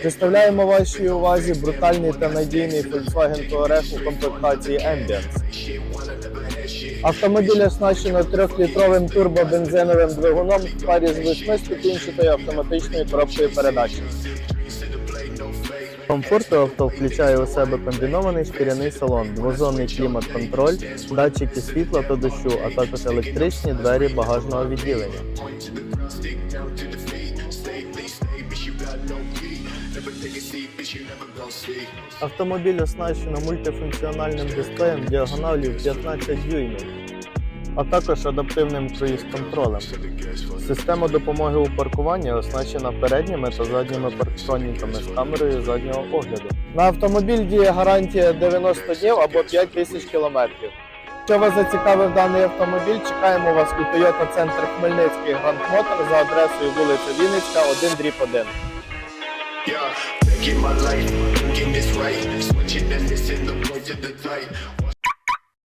Представляємо вашій увазі брутальний та надійний Volkswagen Touareg у комплектації Ambience. Автомобіль оснащено 3-літровим турбобензиновим двигуном в парі з 8-ступінчатою автоматичною коробкою передач. Комфорт авто включає у себе комбінований шкіряний салон, двозонний клімат-контроль, датчики світла та дощу, а також електричні двері багажного відділення. Автомобіль оснащено мультифункціональним дисплеєм діагоналів 15 дюймів, а також адаптивним круїз-контролем. Система допомоги у паркуванні оснащена передніми та задніми парктроніками з камерою заднього огляду. На автомобіль діє гарантія 90 днів або 5 тисяч кілометрів. Якщо вас зацікавив даний автомобіль, чекаємо вас у Toyota Центр Хмельницький Grand Motor за адресою вулиця Вінницька, 1 дріб 1. Yeah, taking my life, thinking this right.